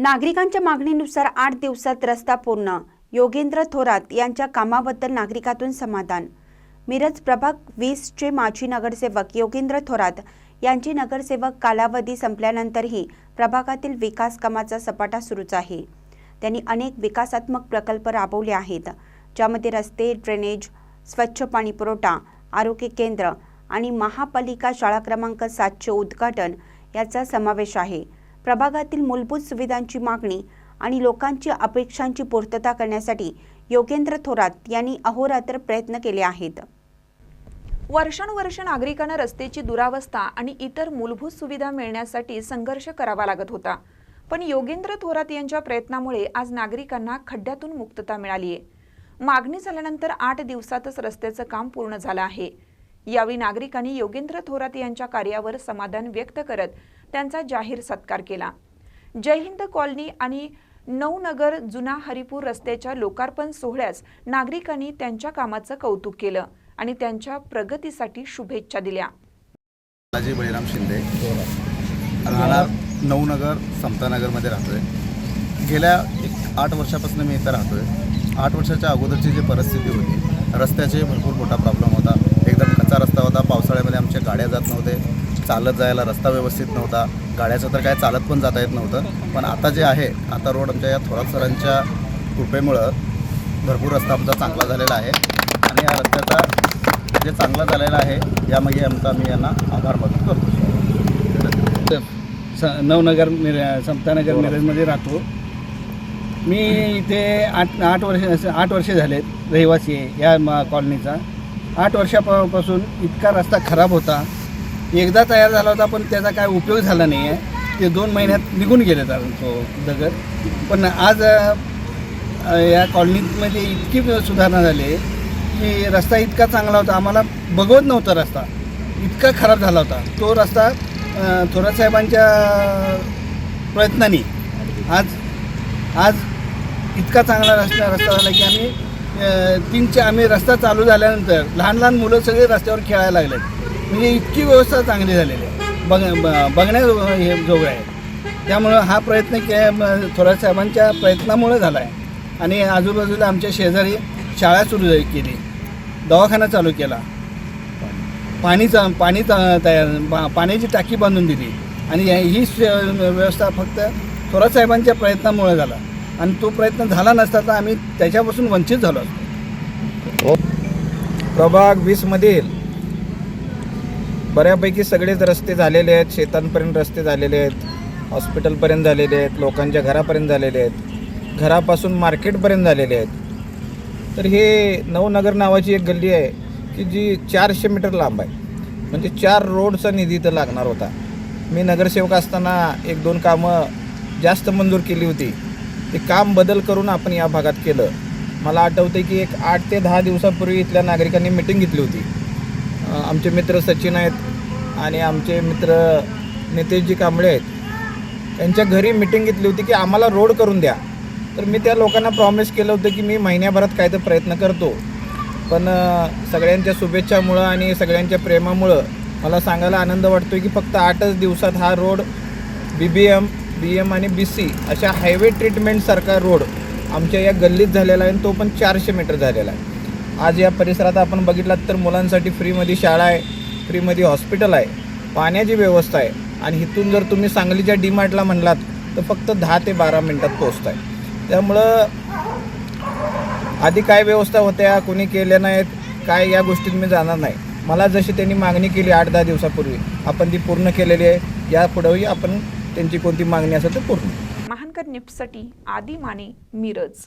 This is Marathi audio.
नागरिकांच्या मागणीनुसार आठ दिवसात रस्ता पूर्ण. योगेंद्र थोरात यांच्या कामाबद्दल नागरिकातून समाधान. मिरज प्रभाग वीसचे माजी नगरसेवक योगेंद्र थोरात यांची नगरसेवक कालावधी संपल्यानंतरही प्रभागातील विकास कामाचा सपाटा सुरूच आहे. त्यांनी अनेक विकासात्मक प्रकल्प राबवले आहेत ज्यामध्ये रस्ते ड्रेनेज स्वच्छ पाणी पुरवठा आरोग्य केंद्र आणि महापालिका शाळा क्रमांक सातचे उद्घाटन याचा समावेश आहे. प्रभागातील मूलभूत सुविधांची मागणी आणि लोकांची अपेक्षांची पूर्तता करण्यासाठी योगेंद्र थोरात यांनी अहोरात्र प्रयत्न केले आहेत. वर्षानुवर्ष नागरिकांना रस्त्याची दुरावस्था आणि इतर मूलभूत सुविधा मिळण्यासाठी संघर्ष करावा लागत होता. पण योगेंद्र थोरात यांच्या प्रयत्नामुळे आज नागरिकांना खड्ड्यातून मुक्तता मिळाली आहे मागणी झाल्यानंतर आठ दिवसातच रस्त्याचं काम पूर्ण झालं आहे. यावेळी नागरिकांनी योगेंद्र थोरात यांच्या कार्यावर समाधान व्यक्त करत त्यांचा जाहीर सत्कार केला. जय हिंद कॉलनी आणि नऊनगर जुना हरिपूर रस्त्याच्या लोकार्पण सोहळ्यास नागरिकांनी त्यांच्या कामाचं कौतुक केलं आणि त्यांच्या प्रगतीसाठी शुभेच्छा दिल्या. बालाजी बळीराम शिंदे. राहणार नऊनगर समतानगरमध्ये राहतो आहे गेल्या एक आठ वर्षापासून मी इथं राहतो आहे आठ वर्षाच्या अगोदरची जी परिस्थिती होती रस्त्याचे भरपूर मोठा प्रॉब्लेम होता. एकदम कच्चा रस्ता होता. पावसाळ्यामध्ये आमच्या गाड्या जात नव्हते. चालत जायला रस्ता व्यवस्थित नव्हता गाड्याचं तर काय चालत पण जाता येत नव्हतं. पण आता जे आहे आता रोड आमच्या या थोरात सरांच्या कृपेमुळं भरपूर रस्ता आमचा चांगला झालेला आहे. आणि या रस्त्याचा जे चांगला झालेला आहे यामागे आमचा आम्ही यांना आभार मानून करतो स नवनगर मिर समतानगर मिरजमध्ये राहतो. मी इथे आठ आठ वर्ष आठ वर्षे झालेत रहिवासी आहे या म कॉलनीचा. आठ वर्षापासून इतका रस्ता खराब होता. एकदा तयार झाला होता पण त्याचा काय उपयोग झाला नाही आहे ते दोन महिन्यात निघून गेले तर तो दगड. पण आज या कॉलनीमध्ये इतकी सुधारणा झाली की रस्ता इतका चांगला होता. आम्हाला बघवत नव्हता रस्ता. इतका खराब झाला होता. तो रस्ता थोरात साहेबांच्या प्रयत्नांनी आज आज इतका चांगला रस्ता रस्ता झाला की आम्ही अ, तीन चार आम्ही रस्ता चालू झाल्यानंतर लहान लहान मुलं सगळे रस्त्यावर खेळायला लागले म्हणजे इतकी व्यवस्था चांगली झालेली आहे. बघ ब- बघण्या हे जोग आहे. त्यामुळं हा प्रयत्न के थोरात साहेबांच्या प्रयत्नामुळे झाला आहे आणि आजूबाजूला आमच्या शेजारी शाळा सुरू केली. दवाखाना चालू केला. पाणीचा पाणी तयार पाण्याची टाकी बांधून दिली. आणि या- ही व्यवस्था फक्त थोरात साहेबांच्या प्रयत्नामुळे झाला. आणि तो प्रयत्न झाला नसता तर आम्ही त्याच्यापासून वंचित झालो प्रभाग वीसमधील बऱ्यापैकी सगळेच रस्ते झालेले आहेत शेतांपर्यंत रस्ते झालेले आहेत हॉस्पिटलपर्यंत झालेले आहेत लोकांच्या घरापर्यंत झालेले आहेत घरापासून मार्केटपर्यंत झालेले आहेत. तर हे नवनगर नावाची एक गल्ली आहे की जी चारशे मीटर लांब आहे. म्हणजे चार रोडचा निधी तर लागणार होता. मी नगरसेवक असताना एक दोन कामं जास्त मंजूर केली होती. ते काम बदल करून आपण या भागात केलं. मला आठवते की एक आठ ते दहा दिवसापूर्वी इथल्या नागरिकांनी मिटिंग घेतली होती. आमचे मित्र सचिन आहेत आणि आमचे मित्र नितेशजी कांबळे आहेत. त्यांच्या घरी मिटिंग घेतली होती की आम्हाला रोड करून द्या. तर मी त्या लोकांना प्रॉमिस केलं होतं की मी महिन्याभरात काय तर प्रयत्न करतो. पण सगळ्यांच्या शुभेच्छामुळं आणि सगळ्यांच्या प्रेमामुळं मला सांगायला आनंद वाटतो की फक्त आठच दिवसात हा road B B M B M आणि बी सी अशा हायवे ट्रीटमेंटसारखा रोड आमच्या या गल्लीत झालेला आहे आणि तो पण चारशे मीटर झालेला आहे. आज या परिसरात आपण बघितलात तर मुलांसाठी फ्रीमध्ये शाळा आहे फ्रीमध्ये हॉस्पिटल आहे पाण्याची व्यवस्था आहे. आणि इथून जर तुम्ही सांगलीच्या डीमार्टला म्हणलात तर फक्त दहा ते बारा मिनटात पोहोचताय. त्यामुळं आधी काय व्यवस्था होत्या कोणी केल्या नाहीत काय या गोष्टीत मी जाणार नाही. मला जशी त्यांनी मागणी केली आठ दहा दिवसापूर्वी आपण ती पूर्ण केलेली आहे. यापुढेही आपण त्यांची कोणती मागणी असेल तर पूर्ण. महानकर निफ्टसाठी आदी माने मिरज.